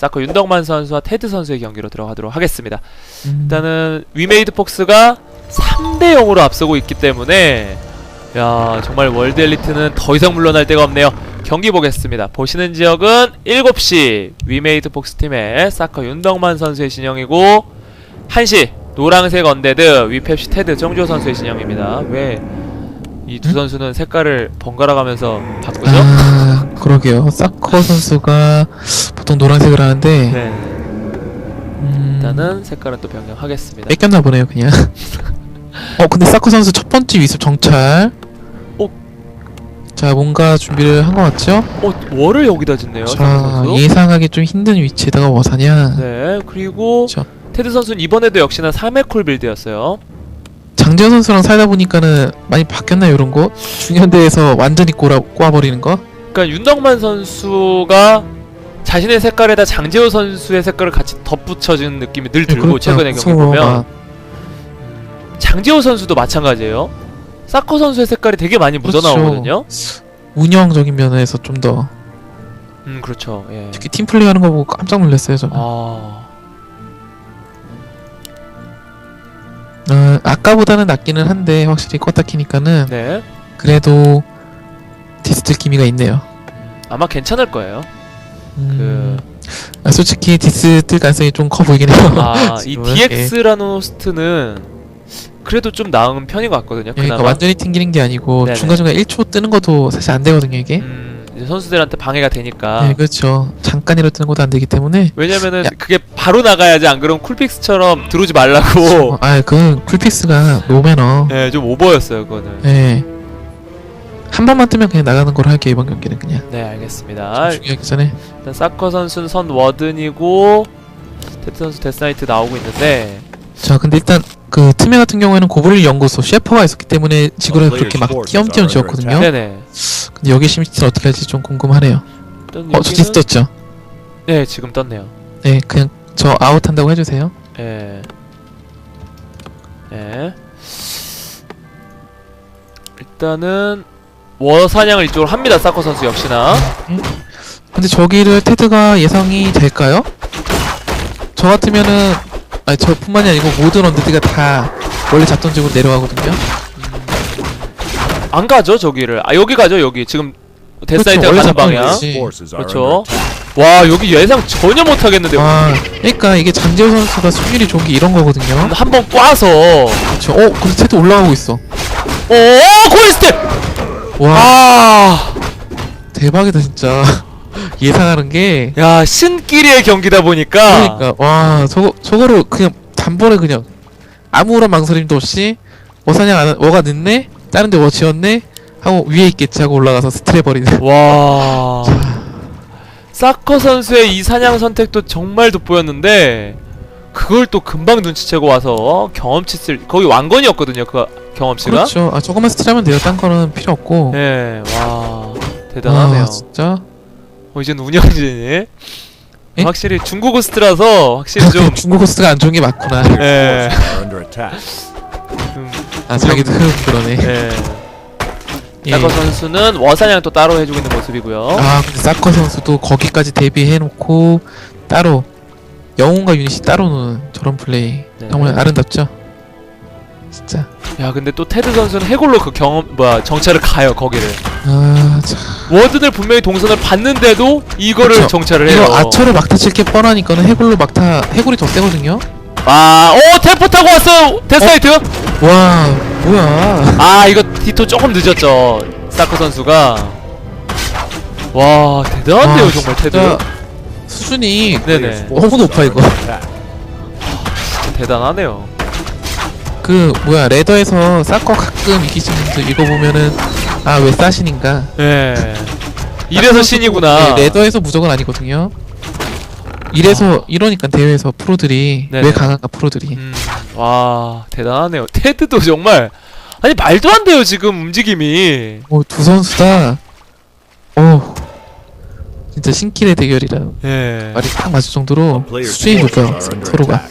사커 윤덕만 선수와 테드 선수의 경기로 들어가도록 하겠습니다. 음, 일단은 위메이드 폭스가 3대 0으로 앞서고 있기 때문에 야 정말 월드 엘리트는 더 이상 물러날 데가 없네요. 경기 보겠습니다. 보시는 지역은 7시 위메이드 폭스 팀의 사커 윤덕만 선수의 진영이고 1시 노랑색 언데드 위펩시 테드 정조 선수의 진영입니다. 왜 이두 음? 선수는 색깔을 번갈아 가면서 바꾸죠? 아 그러게요. 사커 선수가 보통 노란색을 하는데 네. 음, 일단은 색깔은 또 변경하겠습니다. 뺏겼나 보네요 그냥. 어 근데 사커 선수 첫 번째 위습 정찰. 어? 자 뭔가 준비를 한 것 같죠? 어, 월을 여기다 짓네요. 자 선수. 예상하기 좀 힘든 위치에다가 워사냐. 네, 그리고 그쵸. 테드 선수는 이번에도 역시나 3회 콜 빌드였어요. 장재현 선수랑 살다 보니까는 많이 바뀌었나요 이런 거? 중현대에서 완전히 꼬라, 꼬아버리는 거? 그러니까 윤덕만 선수가 자신의 색깔에다 장재호 선수의 색깔을 같이 덧붙여준 느낌이 늘 들고 그렇죠. 최근의 경기 보면 장재호 선수도 마찬가지예요. 사커 선수의 색깔이 되게 많이 묻어 그렇죠. 나오거든요. 운영적인 면에서 좀 더 음, 그렇죠. 예. 특히 팀 플레이하는 거 보고 깜짝 놀랐어요 저는. 아, 어, 아까보다는 낫기는 한데 확실히 껐다 키니까는 네. 그래도 디스트 기미가 있네요. 아마 괜찮을 거예요. 음, 아, 솔직히 디스 뜰 가능성이 좀 커 보이긴 해요. 아, 이 지금은. DX 라노스트는 그래도 좀 나은 편인 것 같거든요. 예, 그러니까 그나마. 완전히 튕기는 게 아니고 네네. 중간중간 1초 뜨는 것도 사실 안 되거든요 이게. 음, 이제 선수들한테 방해가 되니까. 네 그렇죠. 잠깐이라도 뜨는 것도 안 되기 때문에. 왜냐면은 야. 그게 바로 나가야지 안 그러면 쿨픽스처럼 들어오지 말라고. 아 그건 쿨픽스가 노매너. 네, 좀 오버였어요, 그거는. 예. 한 번만 뜨면 그냥 나가는 걸로 할게요 이번 경기는 그냥. 네, 알겠습니다. 중요하기 전에. 일단 사커 선수는 선 워든이고 테트 선수 데스나이트 나오고 있는데 자 근데 일단 그 트메 같은 경우에는 고블린 연구소 셰퍼가 있었기 때문에 지구를 그렇게 막 띄엄띄엄 지었거든요. 네네. 근데 여기 심시티는 어떻게 할지 좀 궁금하네요. 일단 어, 저 디스 떴죠? 네, 지금 떴네요. 네, 그냥 저 아웃 한다고 해주세요. 예. 예. 일단은 워사냥을 이쪽으로 합니다. 사커 선수 역시나. 근데 저기를 테드가 예상이 될까요? 저 같으면은 아니 저뿐만이 아니고 모든 언데드가 다 원래 잡던 쪽으로 내려가거든요. 안 가죠, 저기를. 아, 여기 가죠, 여기. 지금 데스나이트가 원래 가는 방향. 거지. 그렇죠. 와, 여기 예상 전혀 못 하겠는데 요. 아, 그러니까 이게 장재호 선수가 승률이 좋은 게 이런 거거든요. 한번 꽈서. 그렇죠. 어, 근데 테드 올라가고 있어. 오, 코이스텝! 와, 아! 대박이다 진짜. 예상하는 게. 야, 신끼리의 경기다 보니까. 그러니까 와, 저거 저거로 그냥 단번에 그냥 아무런 망설임도 없이 어사냥 안 워가 늦네. 다른데 워 지었네. 하고 위에 있겠지 하고 올라가서 스트레 버리는. 와. 사커 선수의 이 사냥 선택도 정말 돋보였는데 그걸 또 금방 눈치채고 와서 경험치 쓸 거기 왕건이었거든요. 그 경험치가. 그렇죠. 아 저것만 스트레하면 돼요. 딴 거는 필요 없고. 예. 와. 대단하네요. 아, 진짜. 어, 이제는 운영진이 예? 확실히 중국 호스트라서 확실히 좀 중국 호스트가 안 좋은 게 맞구나. 예. 좀, 아 자기도 흠 그러네. 예. 예. 사커 선수는 워사냥 또 따로 해주고 있는 모습이고요. 아 근데 사커 선수도 거기까지 대비해놓고 따로 영웅과 유닛이 따로 노는 저런 플레이 네. 정말 아름답죠. 진짜. 야, 근데 또 테드 선수는 해골로 그 경험 뭐야 정찰을 가요 거기를. 아 참. 워든을 분명히 동선을 봤는데도 이거를 그쵸. 정찰을 해요. 이거 아처를 막타 칠게 뻔하니까는 해골로 막타 해골이 더 세거든요. 아, 오 템포 타고 왔어. 데스나이트. 와 뭐야? 아, 이거 디토 조금 늦었죠. 사커 선수가. 와, 대단한데요, 와, 정말 테드. 진짜 수준이 네네. 너무 높아 이거. 진짜 대단하네요. 그 뭐야 레더에서 사커 가끔 이기시는 분들 이거 보면은 아 왜 싸신인가? 예. 이래서 신이구나. 네, 레더에서 무조건 아니거든요. 이래서 이러니까 대회에서 프로들이 네네. 왜 강한가 프로들이. 음, 와, 대단하네요. 테드도 정말 아니 말도 안 돼요, 지금 움직임이. 어, 두 선수 다, 어, 진짜 신길의 대결이라 예. 말이 딱 맞을 정도로 수준이 높아요, 서로가.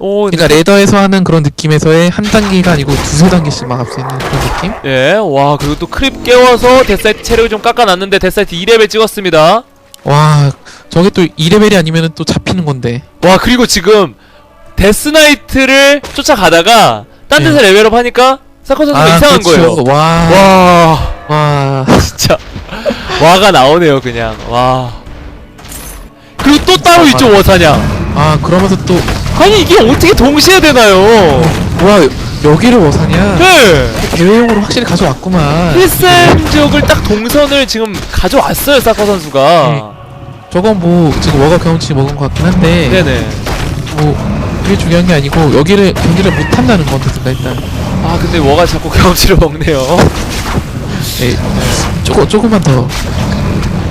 오, 그러니까 레더에서 하는 그런 느낌에서의 한 단계가 아니고 두세 단계씩 막 앞서 있는 그런 느낌? 예, 와, 그리고 또 크립 깨워서 데사이트 체력을 좀 깎아놨는데 데사이트 2레벨 찍었습니다. 와, 저게 또 2레벨이 아니면은 또 잡히는 건데. 와 그리고 지금 데스나이트를 쫓아가다가 딴 데서 레벨업 하니까 사커 선수가 이상한 네. 그렇죠. 거예요. 와. 와 와. 진짜 와가 나오네요 그냥 와. 그리고 또 따로 있죠 워사냥. 아, 그러면서 또 아니 이게 어떻게 동시에 되나요? 와, 여기를 워사냐? 네. 대회용으로 확실히 가져왔구만. 필셈 지역을 딱 동선을 지금 가져왔어요 사커 선수가. 저건 뭐 지금 워가 경험치 먹은 것 같긴 한데 네네. 뭐 그게 중요한 게 아니고 여기를 경기를 못 한다는 건 됐습니다 일단. 아 근데 워가 자꾸 경험치를 먹네요. 예, 조금 조금만 더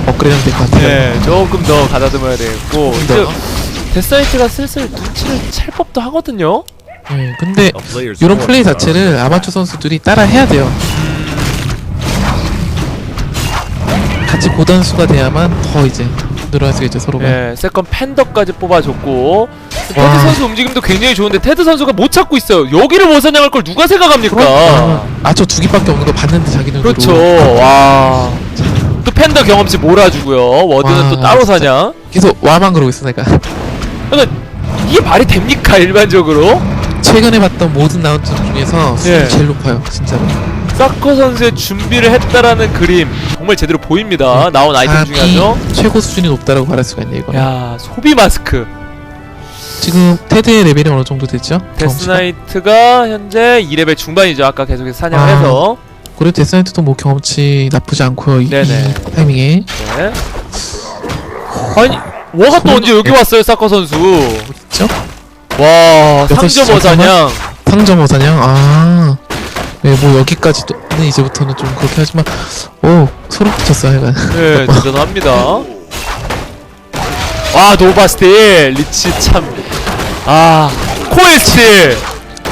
업그레이드하면 될것 같아요. 네, 조금 더 가다듬어야 되겠고 조금 이제 더. 데스나이트가 슬슬 눈치를 챌 법도 하거든요. 예, 근데 이런 플레이 자체를 아마추어 선수들이 따라 해야 돼요. 같이 고단수가 돼야만 더 이제 늘어날 수가 있죠 서로가. 네, 세컨 팬더까지 뽑아줬고 테드 와. 선수 움직임도 굉장히 좋은데 테드 선수가 못 찾고 있어요. 여기를 못 사냥할 걸 누가 생각합니까? 아저 두 개밖에 없는 거 봤는데 자기는 그렇죠. 와. 또 팬더 경험치 몰아주고요. 워드는 와, 또 따로 진짜. 사냥. 계속 와만 그러고 있어 내가. 그러니까 이게 말이 됩니까 일반적으로? 최근에 봤던 모든 라운드 중에서 수준이 예. 제일 높아요 진짜로. 사커 선수의 준비를 했다라는 그림 정말 제대로 보입니다. 나온 아이템 중에 감히 하죠. 최고 수준이 높다라고 말할 수가 있네 이거. 야 소비 마스크. 지금 테드의 레벨이 어느 정도 됐죠? 경험치가? 데스나이트가 현재 2레벨 중반이죠. 아까 계속해서 사냥을 아. 해서. 그래도 데스나이트도 뭐 경험치 나쁘지 않고요 이, 네네. 이 타이밍에. 네. 아니 워가 또 언제 여기 왔어요, 사커 선수? 그렇죠? 와 여섯 시 상점 어사냥. 상점 어사냥 아. 네, 뭐 여기까지는 이제부터는 좀 그렇게 하지만 오 소름 끼쳤어 약간 네, 대단합니다. 와 노바스틸 리치 참. 아 코일 스틸.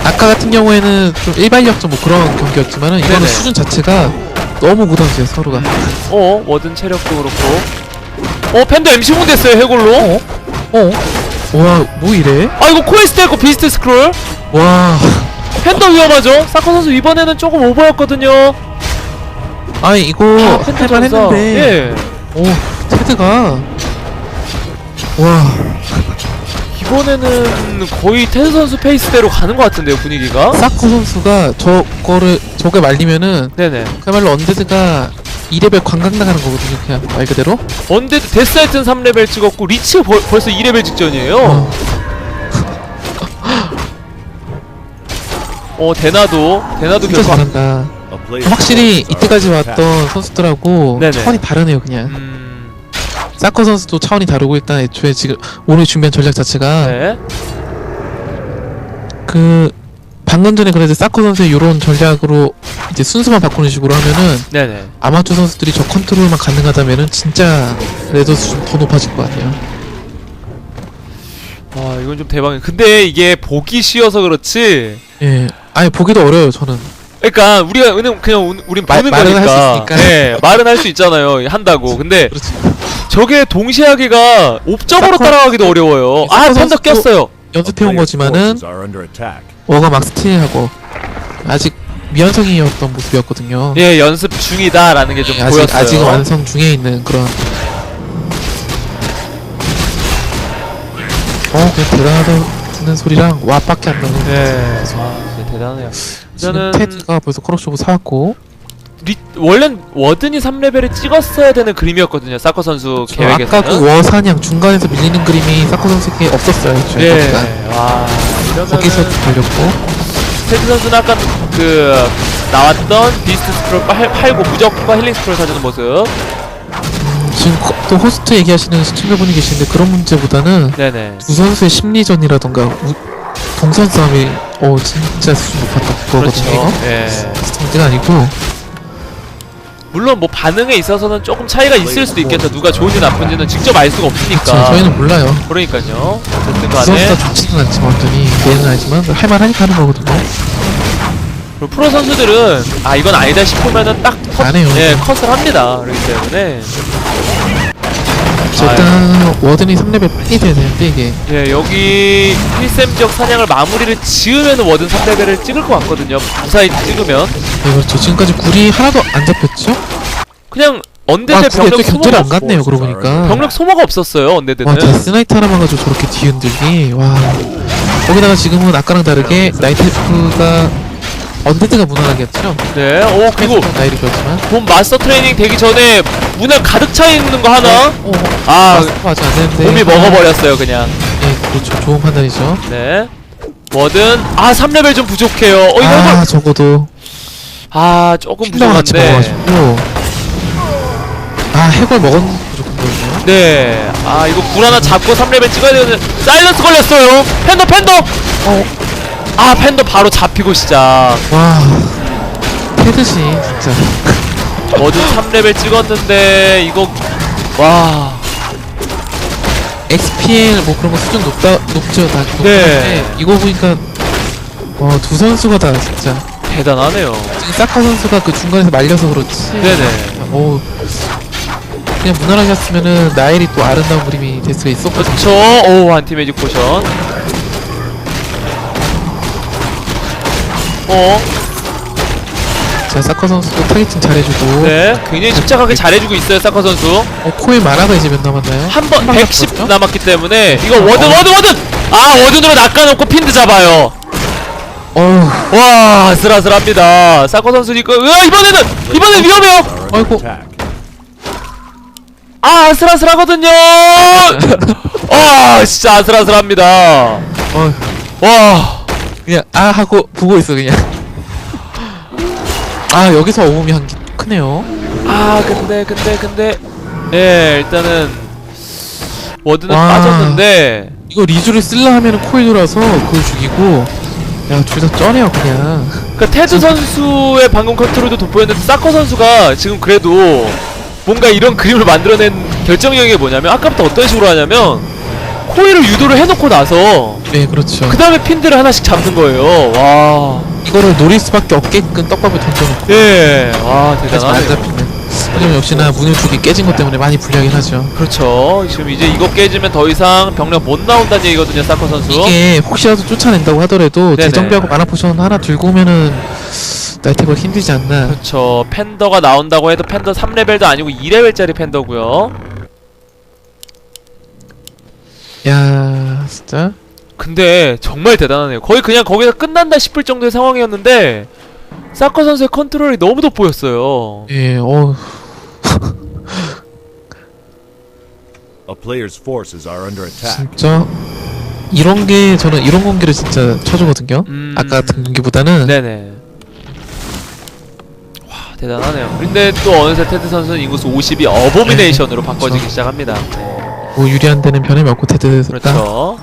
아까 같은 경우에는 좀 일반력전 뭐 그런 경기였지만은 이거는 네네. 수준 자체가 너무 고단수예요 서로가 어 워든 체력도 그렇고. 어 팬더 MC4 됐어요 해골로. 어? 어? 와 뭐 이래? 아 이거 코일 스틸고 비스트 스크롤. 와 팬더 위험하죠. 사커 선수 이번에는 조금 오버였거든요. 아니 이거 아, 팬더 할만 전사. 했는데 예. 오 테드가 와 이번에는 거의 테드 선수 페이스대로 가는 것 같은데요 분위기가. 사코 선수가 저거를 저게 말리면은 네네. 그야말로 언데드가 2레벨 관광 나가는 거거든요 그냥 말 그대로 언데드 데스나이트는 3레벨 찍었고 리치 벌, 벌써 2레벨 직전이에요. 어. 어 대나도 대나도 진짜 결국 잘한다 확실히 이때까지. 왔던 선수들하고 네네. 차원이 다르네요 그냥 음, 사커 선수도 차원이 다르고 일단 애초에 지금 오늘 준비한 전략 자체가 네. 그 방금 전에 그래도 사커 선수의 이런 전략으로 이제 순수만 바꾸는 식으로 하면은 네네. 아마추어 선수들이 저 컨트롤만 가능하다면은 진짜 레더 수준 더 높아질 것 같아요. 와 이건 좀 대박이에요. 근데 이게 보기 쉬워서 그렇지. 예, 아니 보기도 어려워요 저는. 그러니까 우리가 왜냐면 그냥 우- 우린 말- 보는 말은 거니까. 할수 있으니까. 네, 말은 할 수 있잖아요. 한다고. 근데 그렇지. 저게 동시에 하기가 옵저버로 사커- 따라가기도 어려워요. 아, 선수도- 꼈어요. 연습해온 거지만은 워가 막 스틸하고 아직 미완성이었던 모습이었거든요. 예, 연습 중이다라는 게좀 예, 아직 보였어요. 아직 완성 중에 있는 그런. 어, 그냥 대단하다는 소리랑 와밖에 안 나는. 네. 아, 진짜 대단해요. 지금 저는 테드가 벌써 크로쇼브 사왔고 리, 원래는 워든이 3레벨을 찍었어야 되는 그림이었거든요. 사커 선수 계획에서는. 아까 그 워사냥 중간에서 밀리는 그림이 사코 선수에게 없었어요. 애초에 예. 거기가. 와. 이러면은 거기서 걸렸고 테드 선수는 아까 그 나왔던 비스트 스크롤 팔, 팔고 무적과 힐링 스크롤 사주는 모습. 지금 거- 또 호스트 얘기하시는 시청자분이 계신데 그런 문제보다는 네네. 두 선수의 심리전이라던가 우, 동선 싸움이 어 진짜 수준 높았던 거거든요. 이거 그렇죠. 예. 문제가 아니고 물론 뭐 반응에 있어서는 조금 차이가 있을 수도 있겠죠. 누가 좋은지 나쁜지는 직접 알 수가 없으니까. 저희는 몰라요. 그러니까요. 어쨌든 두 간에 선수가 좋지는 않지만 완전히 얘는 알지만 할만하니까 하는 거거든요. 그리고 프로 선수들은 아 이건 아니다 싶으면은 딱 컷, 안 해요. 예, 컷을 합니다. 그렇기 때문에 자, 일단 워든이 3레벨 빨리 돼야 되는데 이게 예, 여기 지역 사냥을 마무리를 지으면 워든 3레벨을 찍을 것 같거든요. 무사히 찍으면 네, 그렇죠. 지금까지 굴이 하나도 안 잡혔죠? 그냥 언데드 아, 병력 또 견제를 안 소모가 갔네요. 그러고 보니까. 병력 소모가 없었어요. 언데드는. 와, 데스나이트 하나만 가지고 저렇게 뒤흔들기. 와. 거기다가 지금은 아까랑 다르게 나이트프가 언데드가 무난하겠죠? 네. 오 그리고 나이를 줬지만. 본 마스터 트레이닝 되기 전에 문에 가득 차 있는 거 하나. 어, 아 아, 아직 안 되는데. 몸이 먹어버렸어요 그냥. 네, 그렇죠. 좋은 판단이죠. 네. 뭐든 아 3레벨 좀 부족해요. 어 이거 아, 아, 적어도 아 조금 킬러 같이 부족한데. 먹어가지고. 아, 해골 먹었는 부족한 거였네요. 네. 아 이거 굴 하나 잡고 3레벨 찍어야 되는데 사일런스 걸렸어요. 팬더 팬더. 어, 아 팬더 바로 잡히고 시작. 와. 패드시, 진짜. 뭐든 3레벨 찍었는데 이거 와. XPL 뭐 그런 거 수준 높다, 높죠. 다 높은데. 네. 이거 보니까, 와, 두 선수가 다 진짜. 대단하네요. 지금 사카 선수가 그 중간에서 말려서 그렇지. 네네. 오. 그냥 무난하게 했으면은 나엘이 또 아름다운 그림이 될 수가 있었거든요. 그렇죠. 오 한티 매직 포션. 어. 자, 사카 선수도 타겟팅 잘해주고. 네. 굉장히 침착하게 잘해주고 있어요 사커 선수. 어, 코에 만화가 이제 몇 남았나요? 한번방110 남았죠? 남았기 때문에 이거 어. 워든 워든 워든. 아 워든으로 낚아놓고 핀드 잡아요. 어휴, 와 아슬아슬합니다. 사커 선수니까 으아 이번에는 이번엔 위험해요. 아이고. 아 아슬아슬하거든요. 아 진짜 아슬아슬합니다. 어휴. 와. 그냥, 아, 하고 보고 있어, 그냥. 아, 여기서 어음이 한 게 크네요. 아 근데 근데 근데 예 일단은 워드는 와. 빠졌는데 이거 리주를 쓸라 하면은 코에 돌아서 그걸 죽이고. 야, 둘 다 쩌네요, 그냥. 그 테드 선수의 방금 컨트롤도 돋보였는데 사커 선수가 지금 그래도 뭔가 이런 그림을 만들어낸 게 뭐냐면 아까부터 어떤 식으로 하냐면 코일을 유도를 해놓고 나서 네, 그렇죠. 그 다음에 핀들을 하나씩 잡는 거예요 와 이거를 노릴 수밖에 없게끔 떡밥을 던져놓고. 예, 와 그래서 안 대단하네요 잡히는. 하지만 역시나 문을 두개 깨진 것 때문에 많이 불리하긴 하죠. 그렇죠 지금 이제 이거 깨지면 더 이상 병력 못 나온다는 얘기거든요 사커 선수 이게 혹시라도 쫓아낸다고 하더라도 네네. 재정비하고 마나 포션 하나 들고 오면은 나이테가 힘들지 않나. 그렇죠. 팬더가 나온다고 해도 팬더 3레벨도 아니고 2레벨짜리 팬더고요. 야, 진짜. 근데 정말 대단하네요. 거의 그냥 거기서 끝난다 싶을 정도의 상황이었는데 사커 선수의 컨트롤이 너무 돋보였어요. 예, 어, A player's forces are under attack. 진짜 이런 게 저는 이런 공기를 진짜 쳐주거든요. 음. 아까 같은 공기보다는 네네. 와 대단하네요. 근데 또 어느새 테드 선수는 인구수 50이 어보미네이션으로 바꿔지기 그렇죠. 시작합니다. 뭐 유리한 데는 변함이 없고 테드가. 그렇죠.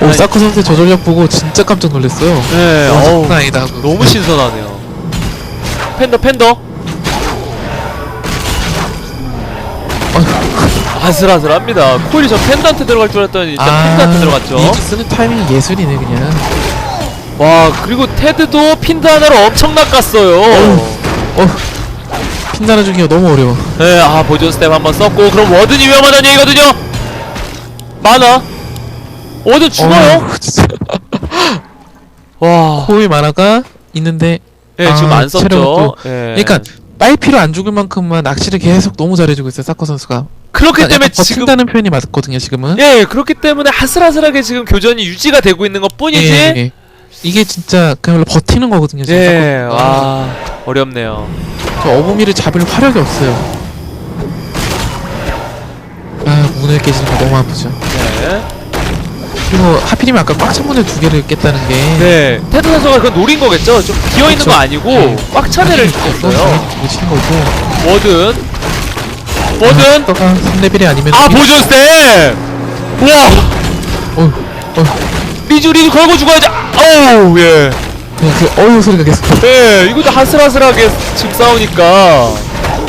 오, 사커 선수 저 전력 보고 진짜 깜짝 놀랐어요. 네. 와, 어우, 장난 아니다 하고. 너무 신선하네요. 팬더 팬더. 아슬아슬합니다. 콜이 저 팬더한테 들어갈 줄 알았더니 일단 핀드한테 들어갔죠. 아, 리즈 쓰는 타이밍이 예술이네 그냥. 와 그리고 테드도 핀드 하나로 엄청 낚았어요. 어, 핀 달아주기가 너무 어려워. 네, 아 보조 스텝 한번 썼고 그럼 워든이 위험하다는 얘기거든요. 많아. 워든 죽어요. 어휴, 진짜. 와. 코에 만화가 있는데 예, 지금 아, 안 썼죠. 체력도- 예. 그러니까 빨피로 안 죽을 만큼만 낚시를 계속 너무 잘해주고 있어요 사커 선수가 그렇기 약간 때문에 지금 버틴다는 표현이 맞거든요 지금은 예, 그렇기 때문에 아슬아슬하게 지금 교전이 유지가 되고 있는 것 뿐이지. 예, 예. 이게 진짜 그야말로 버티는 거거든요 지금 예, 사커 선수가. 와 어렵네요. 저 어부미를 잡을 화력이 없어요 아 문을 깨지는 거 너무 아프죠 네. 그리고 하필이면 아까 꽉 찬 문을 두 개를 깼다는 게 네, 테드 선수가 그건 노린 거겠죠. 좀 비어 있는 그렇죠. 거 아니고 네. 꽉. 두개 치는 거고 워든, 워든, 떠가 3레벨이 아니면 아 보조 스텝. 와, 어, 어, 리주 리주 걸고 죽어야지. 어우 예. 그냥 그 어유 소리가 계속 예, 이것도 하슬하슬하게 지금 싸우니까.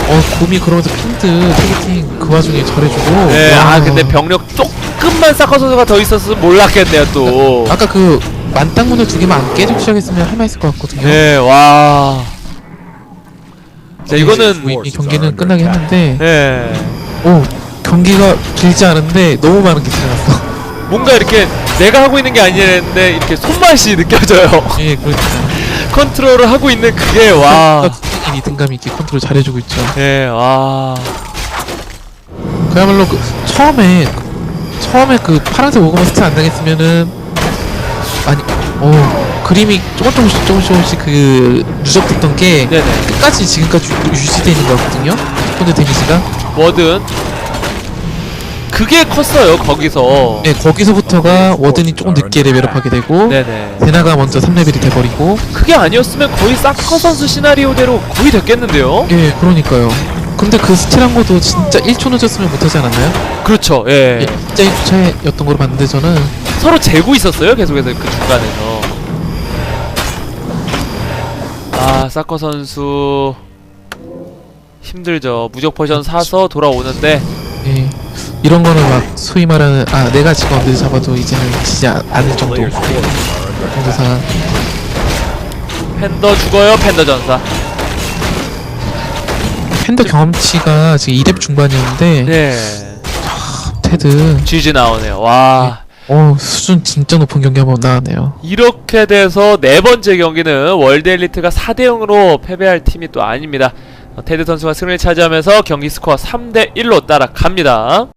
어 곰이 그러면서 핀드 타겟팅 그 와중에 잘해주고 네, 와. 아 근데 병력 조금만 사커 선수가 더 있었으면 몰랐겠네요 또. 아까 그 만땅문을 두 개만 안 깨지고 시작했으면 할만 했을 것 같거든요 네, 와. 자 이거는 뭐 이미 경기는 끝나긴 했는데 네. 오 경기가 길지 않은데 너무 많은 게 지나갔어 뭔가 이렇게 내가 하고 있는 게 아니는데 이렇게 손맛이 느껴져요. 예 그렇죠 컨트롤을 하고 있는 그게 와. 이 리듬감 있게 컨트롤 잘해주고 있죠. 예, 와. 그야말로 그 처음에 처음에 그 파란색 오거마 스틸 안 당했으면은 아니 어 그림이 조금 조금씩 조금씩 조금씩 그 누적됐던 게 네네. 끝까지 지금까지 유- 유지되어 있는 거거든요. 현재 데미지가. 뭐든. 그게 컸어요, 거기서. 네 거기서부터가 워든이 조금 늦게 레벨업하게 되고 네네. 세나가 먼저 3레벨이 돼버리고 그게 아니었으면 거의 사커 선수 시나리오대로 거의 됐겠는데요? 예 그러니까요. 근데 그 스틸한 것도 진짜 1초 늦었으면 못하지 않았나요? 그렇죠, 예. 예, 진짜 1초 차이였던 걸로 봤는데 저는 서로 재고 있었어요, 계속해서 그 중간에서. 아, 사커 선수. 힘들죠. 무적 포션 사서 돌아오는데. 예 이런 거는 막 소위 말하는 아 내가 지금 언제 잡아도 이제는 지지 아- 않을 정도 정도 상황 팬더 죽어요, 팬더 전사. 팬더 경험치가 지금 2렙 중반이었는데 네. 테드 GG 나오네요. 와. 어 수준 진짜 높은 경기 한번 나왔네요 이렇게 돼서 네 번째 경기는 월드 엘리트가 4대 0으로 패배할 팀이 또 아닙니다. 어, 테드 선수가 승리를 차지하면서 경기 스코어 3대 1로 따라갑니다.